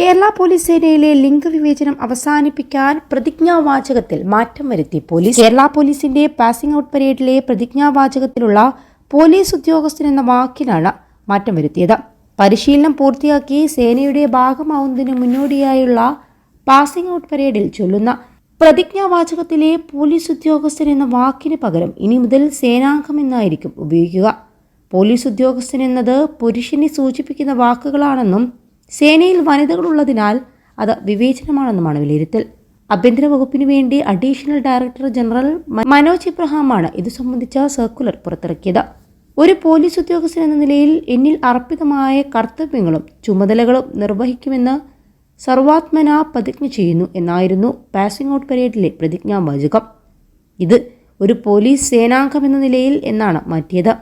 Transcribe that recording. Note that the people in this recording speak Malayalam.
കേരള പോലീസ് സേനയിലെ ലിംഗവിവേചനം അവസാനിപ്പിക്കാൻ പ്രതിജ്ഞാവാചകത്തിൽ മാറ്റം വരുത്തി പോലീസ്. കേരള പോലീസിന്റെ പാസിംഗ് ഔട്ട് പരേഡിലെ പ്രതിജ്ഞാവാചകത്തിലുള്ള പോലീസ് ഉദ്യോഗസ്ഥൻ എന്ന വാക്കിനാണ് മാറ്റം വരുത്തിയത്. പരിശീലനം പൂർത്തിയാക്കി സേനയുടെ ഭാഗമാവുന്നതിന് മുന്നോടിയായുള്ള പാസിംഗ് ഔട്ട് പരേഡിൽ ചൊല്ലുന്ന പ്രതിജ്ഞാവാചകത്തിലെ പോലീസ് ഉദ്യോഗസ്ഥൻ എന്ന വാക്കിന് പകരം ഇനി മുതൽ സേനാംഗം എന്നായിരിക്കും ഉപയോഗിക്കുക. പോലീസ് ഉദ്യോഗസ്ഥൻ എന്നത് പുരുഷനെ സൂചിപ്പിക്കുന്ന വാക്കുകളാണെന്നും സേനയിൽ വനിതകളുള്ളതിനാൽ അത് വിവേചനമാണെന്നുമാണ് വിലയിരുത്തൽ. ആഭ്യന്തര വകുപ്പിന് വേണ്ടി അഡീഷണൽ ഡയറക്ടർ ജനറൽ മനോജ് ഇബ്രഹാമാണ് ഇത് സംബന്ധിച്ച സർക്കുലർ പുറത്തിറക്കിയത്. ഒരു പോലീസ് ഉദ്യോഗസ്ഥൻ എന്ന നിലയിൽ എന്നിൽ അർപ്പിതമായ കർത്തവ്യങ്ങളും ചുമതലകളും നിർവഹിക്കുമെന്ന് സർവാത്മന പ്രതിജ്ഞ ചെയ്യുന്നു എന്നായിരുന്നു പാസിംഗ് ഔട്ട് പരേഡിലെ പ്രതിജ്ഞാവാചകം. ഇത് ഒരു പോലീസ് സേനാംഗം എന്ന നിലയിൽ എന്നാണ് മാറ്റിയത്.